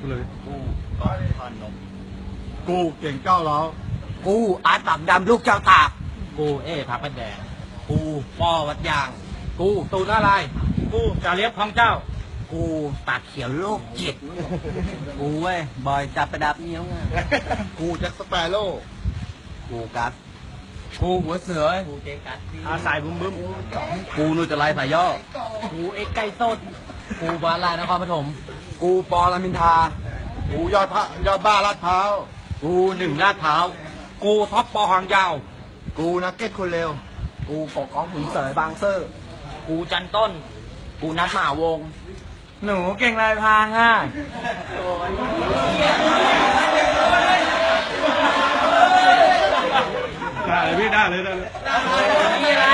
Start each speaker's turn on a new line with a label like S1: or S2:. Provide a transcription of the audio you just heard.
S1: กูเลย
S2: กูก้อนพอนม
S1: กูเก่งก้าวร้าว
S2: กูอาร์ตปากดำลูกเจ้าตาก
S3: กูเอ้พักเป็นแดง
S2: กูปอวัดยาง
S3: กูตูนอะไร กูจ่าเลียบของเจ้า
S2: กูปากเขียวโลกจิต กูเว้ยบอยจับประดับเนี้ยวไง
S1: กูแจ็คสเปโร่
S2: กูกัส
S3: กูหัวเสือ
S2: กูเจกัส
S3: อาสายบึ้มบึ้ม
S2: กูนูจะไล่สายย่อ
S3: กูเอ็กไก่สด กูบาลายนครปฐม
S2: กูปอลามินทา
S1: กูยอดพระยอดบ้าลาดพร้าว
S2: กูหนึ่งลาดเท้าว
S3: กูท็อปปอหางยาว
S1: กูนักเก็ตคนเร็ว
S2: กูปกของขุนเสยบางเซอร์
S3: กูจันต้น
S2: กูนัดหมาวง
S3: หนูเก่งลายพรางอะ
S1: ได้เลยพี่ได้เลยได้เลย
S3: มีอะไร